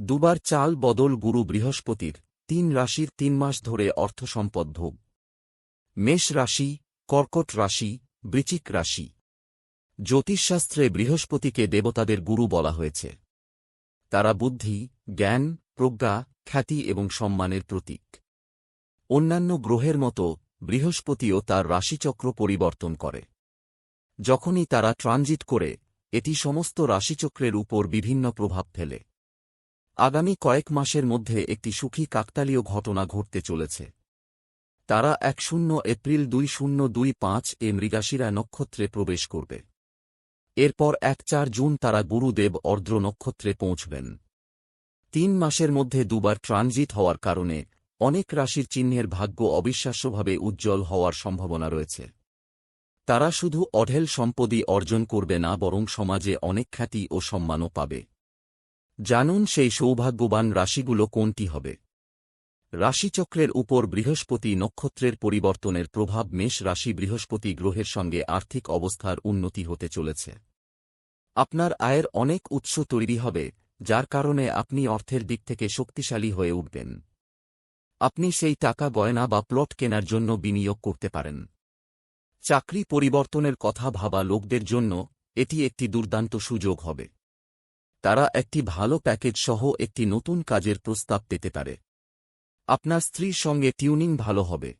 দুবার চাল বদল গুরু বৃহস্পতির, তিন রাশির তিন মাস ধরে অর্থ সম্পদ ভোগ। মেষ রাশি, কর্কট রাশি, বৃচিক রাশি। জ্যোতিষশাস্ত্রে বৃহস্পতিকে দেবতাদের গুরু বলা হয়েছে। তারা বুদ্ধি, জ্ঞান, প্রজ্ঞা, খ্যাতি এবং সম্মানের প্রতীক। অন্যান্য গ্রহের মতো বৃহস্পতিও তার রাশিচক্র পরিবর্তন করে। যখনই তারা ট্রানজিট করে, এটি সমস্ত রাশিচক্রের উপর বিভিন্ন প্রভাব ফেলে। আগামী কয়েক মাসের মধ্যে একটি সুখী কাকতালীয় ঘটনা ঘটতে চলেছে। তারা এক শূন্য এপ্রিল দুই শূন্য দুই পাঁচ এ মৃগাশিরা নক্ষত্রে প্রবেশ করবে। এরপর এক চার জুন তারা গুরুদেব অর্দ্র নক্ষত্রে পৌঁছবেন। তিন মাসের মধ্যে দুবার ট্রানজিট হওয়ার কারণে অনেক রাশির চিহ্নের ভাগ্য অবিশ্বাস্যভাবে উজ্জ্বল হওয়ার সম্ভাবনা রয়েছে। তারা শুধু অঢেল সম্পদই অর্জন করবে না, বরং সমাজে অনেক খ্যাতি ও সম্মানও পাবে। জানুন সেই সৌভাগ্যবান রাশিগুলো কোনটি হবে। রাশিচক্রের উপর বৃহস্পতি নক্ষত্রের পরিবর্তনের প্রভাব মেষ রাশি বৃহস্পতি গ্রহের সঙ্গে আর্থিক অবস্থার উন্নতি হতে চলেছে। আপনার আয়ের অনেক উৎস তৈরি হবে, যার কারণে আপনি অর্থের দিক থেকে শক্তিশালী হয়ে উঠবেন। আপনি সেই টাকা গয়না বা প্লট কেনার জন্য বিনিয়োগ করতে পারেন। চাকরি পরিবর্তনের কথা ভাবা লোকদের জন্য এটি একটি দুর্দান্ত সুযোগ হবে। তারা একটি ভালো প্যাকেজ সহ একটি নতুন কাজের প্রস্তাব পেতে পারে। আপনার স্ত্রীর সঙ্গে টিউনিং ভালো হবে।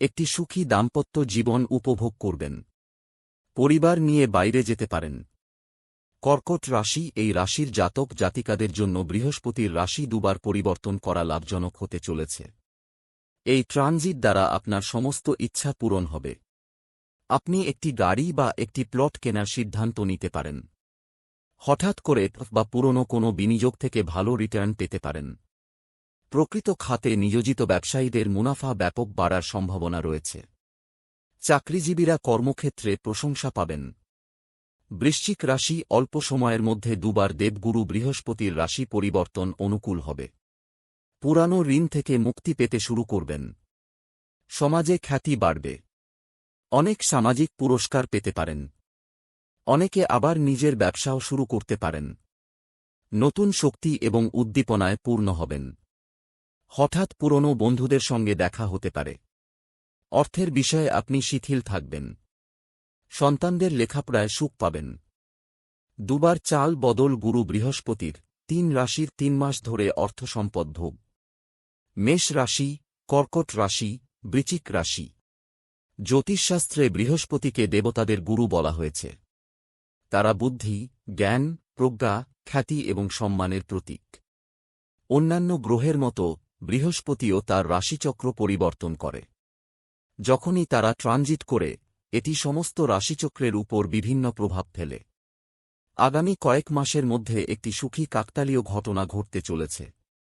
একটি সুখী দাম্পত্য জীবন উপভোগ করবেন। পরিবার নিয়ে বাইরে যেতে পারেন। কর্কট রাশি এই রাশির জাতক জাতিকাদের জন্য বৃহস্পতির রাশি দুবার পরিবর্তন করা লাভজনক হতে চলেছে। এই ট্রানজিট দ্বারা আপনার সমস্ত ইচ্ছা পূরণ হবে। আপনি একটি গাড়ি বা একটি প্লট কেনার সিদ্ধান্ত নিতে পারেন। হঠাৎ করে বা পুরনো কোনো বিনিয়োগ থেকে ভালো রিটার্ন পেতে পারেন। প্রকৃত খাতে নিয়োজিত ব্যবসায়ীদের মুনাফা ব্যাপক বাড়ার সম্ভাবনা রয়েছে। চাকরিজীবীরা কর্মক্ষেত্রে প্রশংসা পাবেন। বৃশ্চিক রাশি অল্প সময়ের মধ্যে দুবার দেবগুরু বৃহস্পতির রাশি পরিবর্তন অনুকূল হবে। পুরানো ঋণ থেকে মুক্তি পেতে শুরু করবেন। সমাজে খ্যাতি বাড়বে। অনেক সামাজিক পুরস্কার পেতে পারেন। অনেকে আবার নিজের ব্যবসাও শুরু করতে পারেন। নতুন শক্তি এবং উদ্দীপনায় পূর্ণ হবেন। হঠাৎ পুরনো বন্ধুদের সঙ্গে দেখা হতে পারে। অর্থের বিষয়ে আপনি শিথিল থাকবেন। সন্তানদের লেখাপড়ায় সুখ পাবেন। দুবার চাল বদল গুরু বৃহস্পতির, তিন রাশির তিন মাস ধরে অর্থ সম্পদ ভোগ। মেষ রাশি, কর্কট রাশি, বৃচিক রাশি। জ্যোতিষশাস্ত্রে বৃহস্পতিকে দেবতাদের গুরু বলা হয়েছে। তারা বুদ্ধি, জ্ঞান, প্রজ্ঞা, খ্যাতি এবং সম্মানের প্রতীক। অন্যান্য গ্রহের মতো বৃহস্পতিও তার রাশিচক্র পরিবর্তন করে। যখনই তারা ট্রানজিট করে, এটি সমস্ত রাশিচক্রের উপর বিভিন্ন প্রভাব ফেলে। আগামী কয়েক মাসের মধ্যে একটি সুখী কাকতালীয় ঘটনা ঘটতে চলেছে।